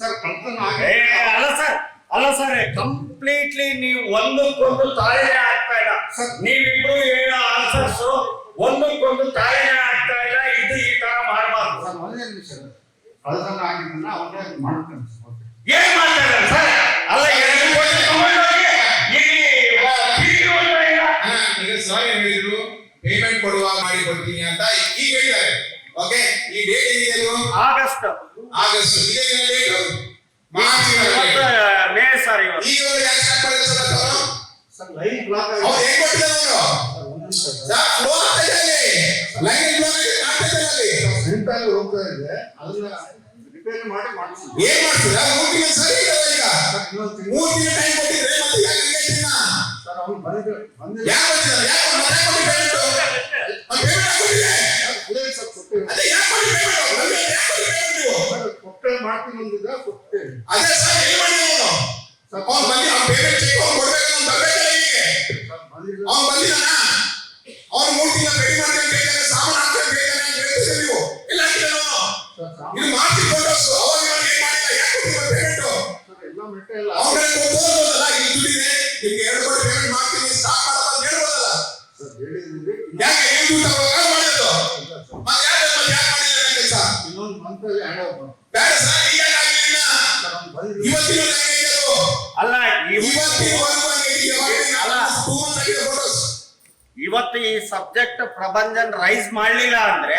Sir ಅಲ್ಲ sir ಅಲ್ಲ sir completely ನೀವು ಒಂದಕ್ಕೊಂದು ತಾಳೆ ಆಗ್ತಾ ಇಲ್ಲ. ನೀವಿಬ್ರು ಹೇಳೋ ಆನ್ಸರ್ಸ್ ಒಂದಕ್ಕೊಂದು ತಾಳೆ ಆಗ್ತಾ ಇಲ್ಲ ಇದು ಈ ತರ ಮಾಡಬಾರ್ದು. ಸರ್ ಒಂದೇ ನಿಮಿಷ ಅದನ್ನ ಆಗಿದ್ದನ್ನ ಅವನೇ ಮಾಡ್ತಾನೆ. ಏನ್ ಮಾಡ್ತಾರೆ ಸರ್ ಅಲ್ಲ ಸರ್ ಹೇಳಿದ್ರು? ಪೇಮೆಂಟ್ ಕೊಡುವ ಮಾಡಿ ಕೊಡ್ತೀನಿ ಅಂತ ಈಗ ಹೇಳಿದ್ದಾರೆ. ಓಕೆ ಈ ಡೇಟ್ ಏನಿದೆ ಆಗಸ್ಟ್ ಆಗಸ್ಟ್ ಇದೇ ಡೇಟ್ ಮಾರ್ಚ್ ಮೇ ಸರ್ ಇವತ್ತು. ಈಗ ಯಾಕೆ ಸ್ಟಾರ್ಟ್ ಮಾಡಿದ್ರೆ ಸರ್ ಅವರು? ಸರ್ ಲೈನ್ ಬ್ಲಾಕ್ ಅವ್ರು ಹೆಂಗ್ ಕೊಟ್ಟಿದ್ದಾರೆ ಅವರು? ಸರ್ ಫ್ಲೋ ಆಗ್ತಾ ಇದೆ ಲೈನ್ ಬ್ಲಾಕ್ ಆಗ್ತಾ ಇದೆ ಹೋಗ್ತಾ ಇದೆ. ಅದನ್ನ ರಿಪೇರಿ ಮಾಡಿ ಮಾಡ್ತೀವಿ. ಏನ್ ಮಾಡ್ತೀರಾ? ಮೂರು ತಿಂಗಳು ಸರಿ ಇಲ್ಲ ಈಗ? ಇನ್ನೊಂದು ತಿಂಗಳು. ಟೈಮ್ ಕೊಟ್ಟಿದ್ರೆ ಮತ್ತೆ ಯಾಕೆ ಹಂಗೆ? ಸರ್ ಅವ್ನು ಬಂದಿದ್ದು ಬಂದಿಲ್ಲ ಯಾಕೆ ಮಾಡ್ತೀನಿ ಅಂದಿದ್ದ ಕೊಟ್ಟೇವೆ ಅದೇ ಸರ್ ಮಾಡಿದ್ರು ಅವನು? ಅವ್ನು ಬಂದಿ ಅವ್ನು ಪೇಮೆಂಟ್ ಚೆಕ್ ಅವ್ನು ಕೊಡ್ಬೇಕು ಅಂತ ಬರ್ಬೇಕಲ್ಲ ಹೀಗೆ ಅವ್ನು ಬಂದಿದ್ದಾನ? ಅವ್ನು ಮೂರ್ ತಿಂಗಳು ರೆಡಿ ಮಾಡ್ಕೊಂಡು ಬೇಕಾದ್ರೆ ಸಾಮಾನು ಬೇಕಾದ್ರೆ ಅಂತ ಹೇಳ್ತಿದ್ದೆ ನೀವು. ಇಲ್ಲ ಹಾಕಿಲ್ಲ ಸಾಮಾನು. ಇದು ಮಾರ್ಚ್ ಫೋಟೋಸ್ ಅವಾಗ ಇವಾಗ ಏನ್ ಮಾಡಿಲ್ಲ? ಯಾಕೆ ಕೊಟ್ಟಿಲ್ಲ ಪೇಮೆಂಟ್ ಸರ್ ಎಲ್ಲ ಮೆಟ್ಟೆ ಇಲ್ಲ ದುಡ್ಡಿದೆ. ನಿಮ್ಗೆ ಎರಡು ಕೋಟಿ ಪೇಮೆಂಟ್ ಮಾಡ್ತೀನಿ ಸ್ಟಾಪ್ ಮಾಡಪ್ಪ ಅಂತ ಹೇಳ್ಬೋದಲ್ಲ? ಯಾಕೆ? ಏನು ದುಡ್ಡು ತಗೊಳ್ಳೋದು ಮತ್ತೆ ಯಾಕೆ ಮತ್ತೆ ಯಾಕೆ ಮಾಡಿಲ್ಲ ಕೆಲಸ? ಇನ್ನೊಂದು ಮಂತ್ ಬೇಡ ಸರ್ ಇವತ್ತು ಈ ಸಬ್ಜೆಕ್ಟ್ ಪ್ರಬಂಧನ್ ರೈಸ್ ಮಾಡ್ಲಿಲ್ಲ ಅಂದ್ರೆ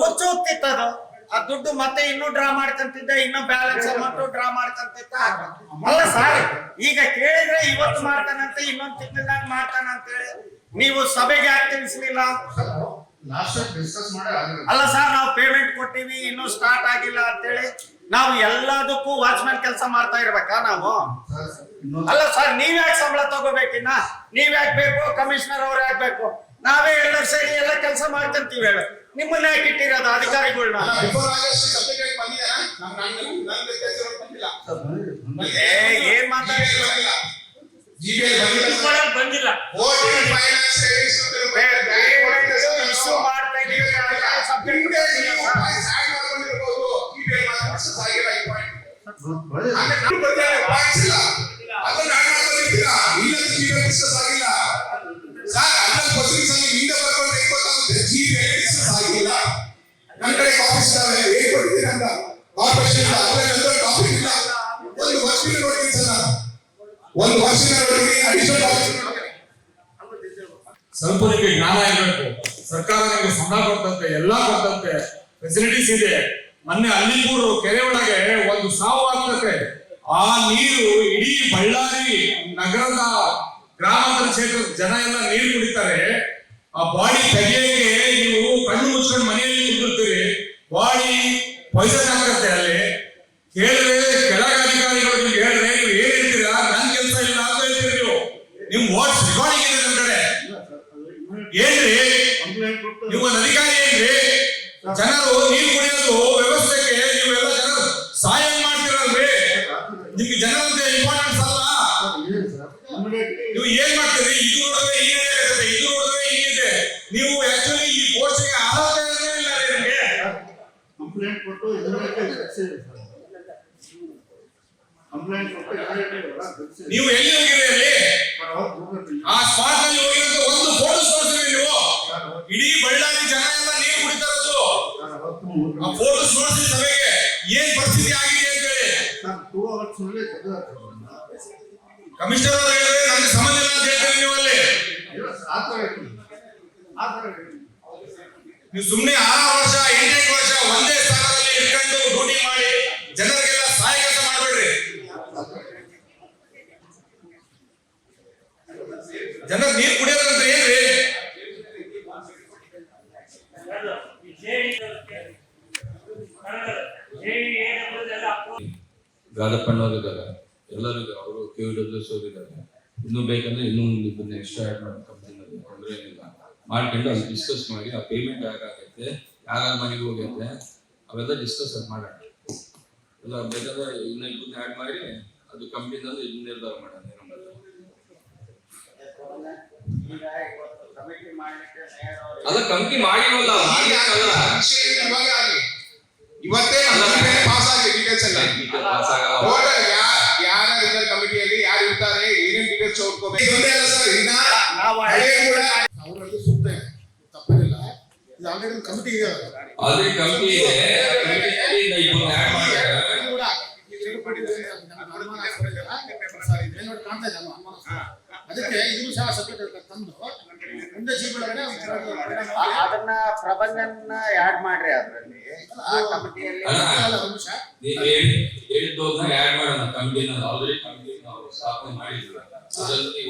ಮುಚ್ಚೋಗ್ತಿತ್ತು ಅದು ಆ ದುಡ್ಡು ಮತ್ತೆ ಇನ್ನೂ ಡ್ರಾ ಮಾಡ್ಕಂತಿದ್ದ ಇನ್ನೂ ಬ್ಯಾಲೆನ್ಸ್ ಅಮೌಂಟ್ ಡ್ರಾ ಮಾಡ್ಕಂತಿದ್ದ. ಅಲ್ಲ ಸರ್ ಈಗ ಕೇಳಿದ್ರೆ ಇವತ್ತು ಮಾಡ್ತಾನಂತೆ ಇನ್ನೊಂದ್ ತಿಂಗಳಾಗ ಮಾಡ್ತಾನ ಅಂತೇಳಿ ನೀವು ಸಭೆಗೆ ಯಾಕೆ ತಿಳಿಸ್ಲಿಲ್ಲ? ಅಲ್ಲ ಸರ್ ನಾವು ಪೇಮೆಂಟ್ ಕೊಟ್ಟಿವಿ ಇನ್ನೂ ಸ್ಟಾರ್ಟ್ ಆಗಿಲ್ಲ ಅಂತೇಳಿ ನಾವು ಎಲ್ಲದಕ್ಕೂ ವಾಚ್ಮ್ಯಾನ್ ಕೆಲಸ ಮಾಡ್ತಾ ಇರ್ಬೇಕಾ ನಾವು? ಅಲ್ಲ ಸರ್ ನೀವ್ ಯಾಕೆ ಸಂಬಳ ತಗೋಬೇಕಿನ್ನ ನೀವ್ ಯಾಕೆ ಬೇಕು? ಕಮಿಷನರ್ ಅವ್ರು ಯಾಕೆ ಬೇಕು? ನಾವೇ ಎಲ್ಲರೂ ಸೇರಿ ಎಲ್ಲ ಕೆಲಸ ಮಾಡ್ತಿರ್ತೀವಿ ಹೇಳು. ನಿಮ್ಮನ್ನ ಯಾಕೆ ಇಟ್ಟಿರೋದು ಅಧಿಕಾರಿಗಳನ್ನ ಏನ್ before ಬಂದಿಲ್ಲ. ಆಗಿ ಬಂದಿದ್ದಾನಾ? ಕಡೆ ಕಾಫಿ ಇದಾವೆ ಏನ್ ಕೊಡ್ತೀರಿ ಅಂತ ಕಾರ್ಪೊರೇಷನ್ ಇಲ್ಲ ಕಾಫಿ ಇಲ್ಲ. ಒಂದು ವರ್ಷದ ನೋಡ್ತೀನಿ ಸರ್ ಒಂದು ವರ್ಷದ ನೋಡ್ತೀನಿ ಅಡಿಷನಲ್ ಸ್ವಲ್ಪ ನಿಮಗೆ ಜ್ಞಾನ ಇರಬೇಕು. ಸರ್ಕಾರ ನಿಮಗೆ ಸಂಬಳ ಕೊಡ್ತಂತೆ ಎಲ್ಲಾ ಕೊಡ್ತಂತೆ ಫೆಸಿಲಿಟೀಸ್ ಇದೆ. ಮೊನ್ನೆ ಅಲ್ಲಿಗೂರು ಕೆರೆ ಒಳಗೆ ಒಂದು ಸಾವು ಆಗ್ತದೆ. ಆ ನೀರು ಇಡೀ ಬಳ್ಳಾರಿ ನಗರದ ಗ್ರಾಮಾಂತರ ಕ್ಷೇತ್ರದ ಜನ ಎಲ್ಲ ನೀರು ಕುಡಿತಾರೆ. ಆ ಬಾಡಿ ತೆಗೆಯಕ್ಕೆ ನೀವು ಕಣ್ಣು ಮುಚ್ಕೊಂಡು ಮನೆಯಲ್ಲಿ ಆಗ್ತದೆ ಅಲ್ಲಿ. ಕೇಳಿದ್ರೆ ಕೆಲ ಅಧಿಕಾರಿಗಳು ನಿಮ್ಗೆ ಹೇಳಿದ್ರೆ, ನೀವು ಹೇಳ್ತೀರಾ? ನನ್ ಕೆಲಸ ಇಲ್ಲ ಅಂತ ಹೇಳ್ತೀರಿ ನೀವು. ನಿಮ್ ವಾಟ್ಸ್ ರೆಕಾರ್ಡಿಂಗ್ ಇದೆ ನಮ್ ಕಡೆ. ಏನ್ರಿ? ನೀವು ಅಧಿಕಾರಿ ಏನ್ರಿ? ಜನರು ನೀರು ನೀವು ಎಲ್ಲಿ ಹೋಗಿರಿ ಅಲ್ಲಿ? ಸರ್ ಅವ್ರು ಹೋಗ್ಬೇಕು ಆ ಸ್ಪಾಟ್ನಲ್ಲಿ ಒಂದು ಫೋಟೋ ತೋರಿಸ್ರಿ ನೀವು. ಇಡೀ ಬಳ್ಳಾರಿ ಜನ ಎಲ್ಲ ನೀರು ಕುಡಿತಾ ಇರೋದು ಆ ಫೋಟೋ ನೋಡಿಸಿ ಸಭೆಗೆ ಏನ್ ಪರಿಸ್ಥಿತಿ ಆಗಿದೆ ಅಂತ ಹೇಳಿ. ಕಮಿಷನರ್ ಅವರು ಹೇಳಿದ್ರೆ ನಮ್ಗೆ ಸಂಬಂಧ ಇಲ್ಲ ಅಂತ ಹೇಳ್ತೀರಿ ನೀವು ಅಲ್ಲಿ. ನೀವು ಸುಮ್ಮನೆ ಆರು ವರ್ಷ ಎಂಟೆಂಟು ವರ್ಷ ಒಂದೇ ಸ್ಥಾನದಲ್ಲಿ ಇಟ್ಕೊಂಡು ಡ್ಯೂಟಿ ಮಾಡಿ ಜನ ನೀರು ಕುಡಿಯೋದಂದ್ರೆ ಏನ್ರಿ ಗಾದಪ್ಪಣ್ಣವ್ರು ಇದ್ದಾರೆ. ಎಲ್ಲರೂ ಅವರು ಕೆ ವಿ ಡಬ್ಲ್ಯೂಸ್ ಅವರು ಇದ್ದಾರೆ. ಇನ್ನೂ ಬೇಕಂದ್ರೆ ಇನ್ನೂ ಇಬ್ಬರನ್ನ ಎಕ್ಸ್ಟ್ರಾ ಆ್ಯಡ್ ಮಾಡೋ ಕಂಪ್ನಿನಲ್ಲಿ ತೊಂದರೆ ಏನಿಲ್ಲ. ಮಾಡ್ಕೊಂಡು ಅಲ್ಲಿ ಡಿಸ್ಕಸ್ ಮಾಡಿ, ಆ ಪೇಮೆಂಟ್ ಯಾಕಾಗೈತೆ ಯಾರ್ಯಾರ ಮನೆಗೆ ಹೋಗೈತೆ, ಅವೆಲ್ಲ ಡಿಸ್ಕಸ್ ಅದು ಮಾಡೋಣ. ಎಲ್ಲ ಬೇಕಾದ್ರೆ ಇನ್ನೂ ಇದನ್ನ ಆ್ಯಡ್ ಮಾಡಿ, ಅದು ಕಂಪ್ನಿನಲ್ಲಿ ಇದು ನಿರ್ಧಾರ ಮಾಡೋಣ. ಮಾಡ್ಲಿಕ್ಕಲ್ಲ ಇವಾಗ ಆಗ್ಲಿ. ಇವತ್ತೇ ಪಾಸ್ ಆಗಿ ಡೀಟೇಲ್ಸ್ ಎಲ್ಲ. ಪಾಸ್ ಆಗಲ್ಲ. ಟೋಟಲ್ ಯಾರ ಇದ್ದಾರೆ ಕಮಿಟಿಯಲ್ಲಿ ಯಾರು ಇರ್ತಾರೆ ಏನೇನ್ ಡೀಟೇಲ್ಸ್ ಓದ್ಕೋಬೇಕು? ಸರ್ ಇನ್ನ ಅವರಲ್ಲಿ ಸೂಕ್ತ ಇದೆ ತಪ್ಪೇನಿಲ್ಲ ಇದು ಆಲ್ರೆಡಿ ಒಂದು ಕಮಿಟಿ ಇದೆ ಆಲ್ರೆಡಿ ಕೂಡ. ಅನುಮಾನ ನೋಡಿ ಕಾಣ್ತಾ ಇದೆ ಅನುಮಾನ? ಅದಕ್ಕೆ ಇದು ಸಹ ಸಬ್ಜೆಕ್ಟ್ ತಂದು ಮುಂದೆ ಜೀವನಗಳೇ ಅದನ್ನ ಪ್ರಬಂಧನ ಆಡ್ ಮಾಡ್ರಿ ಅದ್ರಲ್ಲಿ. ಆ ಕಮಿಟಿಯಲ್ಲಿ ಮಾಡೋಣ. ಆಲ್ರೆಡಿ ಸ್ಥಾಪನೆ ಮಾಡಿದ್ರು. ಅದರಲ್ಲಿ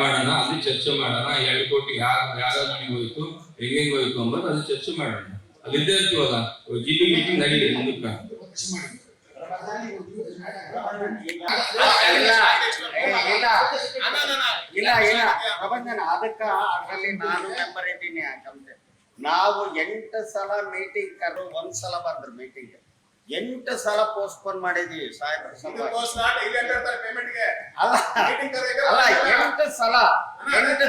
ಮಾಡೋಣ ಅಲ್ಲಿ ಚರ್ಚೆ ಮಾಡೋಣ ಎರಡು ಕೋಟಿ ಯಾರು ಯಾರ ಮನೆಗೆ ಹೋಯ್ತು ಹೆಂಗೆ ಹೋಯ್ತು ಅಂಬೋದು ಅಲ್ಲಿ ಚರ್ಚೆ ಮಾಡೋಣ. ಅಲ್ಲಿದ್ದೆ ಇರ್ತೀವಲ್ಲ ಜಿ ಮೀಟಿಂಗ್ ನಡೀಲಿ ಮುಂದಕ್ಕೆ. ಇಲ್ಲ. ಇಲ್ಲ ಇಲ್ಲ. ಪ್ರಬಂಧನ ಅದಕ್ಕ ಅದರಲ್ಲಿ ನಾನು ಮೆಂಬರ್ ಇದ್ದೀನಿ ಕಮಿಟಿ ನಾವು ಎಂಟು ಸಲ ಮೀಟಿಂಗ್ ಕರೆದು ಒಂದ್ ಸಲ ಬಂದ್ರು ಮೀಟಿಂಗ್ ಎಂಟು ಸಲ ಪೋಸ್ಟ್ಪೋನ್ ಮಾಡಿದೀವಿ ಸಾಹೇಬ್ರ ಅಲ್ಲ ಎಂಟು ಸಲ ಎಂಟು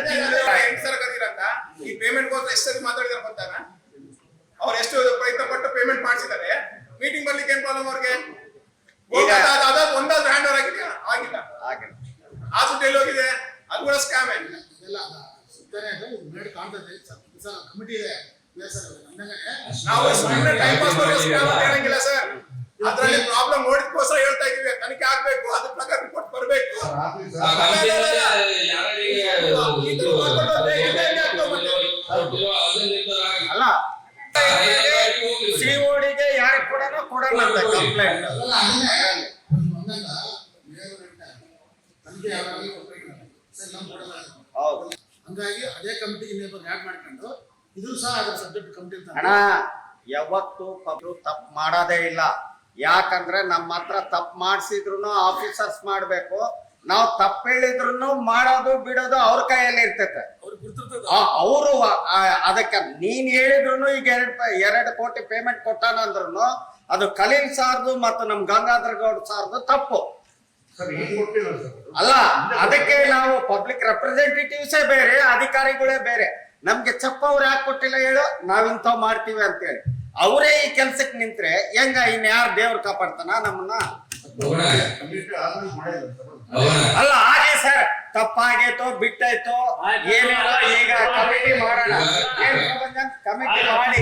ಈ ಪೇಮೆಂಟ್ ಗೋಸ್ಕರ ಎಷ್ಟು ಮಾತಾಡಿದಾರೆ ಗೊತ್ತಾನ ಅವ್ರು ಎಷ್ಟು ಪ್ರಯತ್ನ ಪಟ್ಟು ಪೇಮೆಂಟ್ ಮಾಡಿಸಿದ್ದಾರೆ. ಮೀಟಿಂಗ್ ಬರ್ಲಿಕ್ಕೆ ಏನ್ ಪ್ರಾಬ್ಲಮ್ ಅವ್ರಿಗೆ? ಒಂದಾದ್ರೂ ಹ್ಯಾಂಡ್ ಓವರ್ ಆಗಿದೆಯಾ? ಆಗಿಲ್ಲ. ಹಾಗೆ ಆ ದುಡ್ಡು ಎಲ್ಲಿ ಹೋಗಿದೆ. ಅದು ಕೂಡ ಸ್ಕ್ಯಾಮ್ ಎಲ್ಲ ಸುತ್ತಾನೆ ಇದೆ ಕಾಣ್ತದೆ. ಸರ್ ಕಮಿಟಿ ಇದೆ. ನಾವು ಸುಮ್ಮನೆ ಟೈಮ್ ಪಾಸ್ ಹೇಳಂಗಿಲ್ಲ ಸರ್. ಅದರಲ್ಲಿ ಪ್ರಾಬ್ಲಮ್ ನೋಡಿದ್ಕೋಸ್ಕರ ಹೇಳ್ತಾ ಇದೀವಿ ತನಿಖೆ ಆಗ್ಬೇಕು ಅದ್ರ ಪ್ರಕಾರ ರಿಪೋರ್ಟ್ ಬರಬೇಕು. ಅಲ್ಲ ಸಿಒಡಿಗೆ ಯಾರಿಗೆ ಕೊಡೋಣ ಕೊಡೋಣ ಅಂತ ಕಂಪ್ಲೇಂಟ್ ಅಲ್ಲ, ಅದನ್ನೇ ಒಂದು ಒಂದಲ್ಲ ಮೇಲು ಹೇಳ್ತಾರೆ. ತನಿಖೆ ಯಾವಾಗಲೂ ಕೊಡ್ಬೇಕು. ಸರ್, ನಮ್ಮ ಕೊಡಲ್ಲ. ಹೌದು. ಹಂಗಾಗಿ ಅದೇ ಕಮಿಟಿಗೆ ನೇಬರ್ ಆ್ಯಡ್ ಮಾಡ್ಕೊಂಡು ಇದು ಸಹ ಅದರ ಸಬ್ಜೆಕ್ಟ್ ಕಮಿಟಿ ಅಂತ ಅಣ್ಣ ಯಾವತ್ತು ಪಬ್ಲು ತಪ್ಪು ಮಾಡೋದೇ ಇಲ್ಲ. ಯಾಕಂದ್ರೆ ನಮ್ಮ ಹತ್ರ ತಪ್ಪು ಮಾಡಿಸಿದ್ರು ಆಫೀಸರ್ಸ್ ಮಾಡಬೇಕು. ನಾವು ತಪ್ಪು ಹೇಳಿದ್ರು ಮಾಡೋದು ಬಿಡೋದು ಅವ್ರ ಕೈಯಲ್ಲಿ ಇರ್ತೈತೆ. ಅವರು ಅದಕ್ಕೆ ನೀನ್ ಹೇಳಿದ್ರು ಈಗ ಎರಡು ಪ- ಎರಡು ಕೋಟಿ ಪೇಮೆಂಟ್ ಕೊಟ್ಟಾನ ಅಂದ್ರು ಅದು ಖಲೀಲ್ ಸಾರ್ದು ಮತ್ತು ನಮ್ ಗಂಗಾಧರ್ ಗೌಡ್ ಸಾರ್ದು ತಪ್ಪು. ಅಲ್ಲ ಅದಕ್ಕೆ ನಾವು ಪಬ್ಲಿಕ್ ರೆಪ್ರೆಸೆಂಟೇಟಿವ್ಸೇ ಬೇರೆ ಅಧಿಕಾರಿಗಳೇ ಬೇರೆ. ನಮ್ಗೆ ಚಪ್ಪ ಅವ್ರು ಯಾಕೆ ಕೊಟ್ಟಿಲ್ಲ ಹೇಳು ನಾವ್ ಇಂಥ ಮಾಡ್ತೀವಿ ಅಂತೇಳಿ. ಅವರೇ ಈ ಕೆಲ್ಸಕ್ಕೆ ನಿಂತ್ರೆ ಹೆಂಗ ಇನ್ ಯಾರು ದೇವ್ರು ಕಾಪಾಡ್ತಾನ ನಮ್ಮನ್ನ. ಅಲ್ಲ ಹಾಗೆ ಸರ್ ತಪ್ಪಾಗೈತೋ ಬಿಟ್ಟಾಯ್ತೋ ಏನಿಲ್ಲ ಈಗ ಕಮಿಟಿ ಮಾಡೋಣ. ಕಮಿಟಿ ಮಾಡಿ.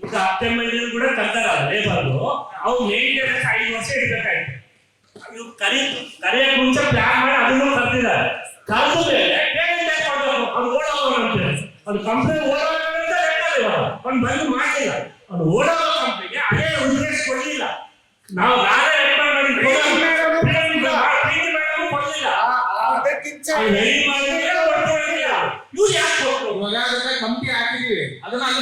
ಇವ್ರು ಕರಿ ಕರಿಯಕ್ ಮುಂಚೆ ಪ್ಲಾನ್ ಮಾಡಿ ಅದನ್ನು ಕರ್ತಿದ್ದಾರೆ ಕರೆದ ಮೇಲೆ ಪೇಮೆಂಟ್ ಯಾಕೆ ಕೊಡ್ಬೇಕು ಅವ್ನು ಓಡೋದು ಅಂತೇಳಿ ಅದು ಕಂಪ್ನಿ ಓಡೋದಂತ ಹೇಳ್ತಾರೆ ಅವ್ನು ಬಂದು ಮಾಡಿಲ್ಲ. ಅವ್ನು ಓಡೋದು ಕಂಪ್ನಿಗೆ ಅದೇ ಉದ್ದೇಶ ಕೊಡಲಿಲ್ಲ. ನಾವು ನಾವೇ ರೆಕಮೆಂಡ್ ಮಾಡಿ ಕಂಪ್ನಿ ಹಾಕಿದೀವಿ. ಅದನ್ನ ಅಲ್ಲಿ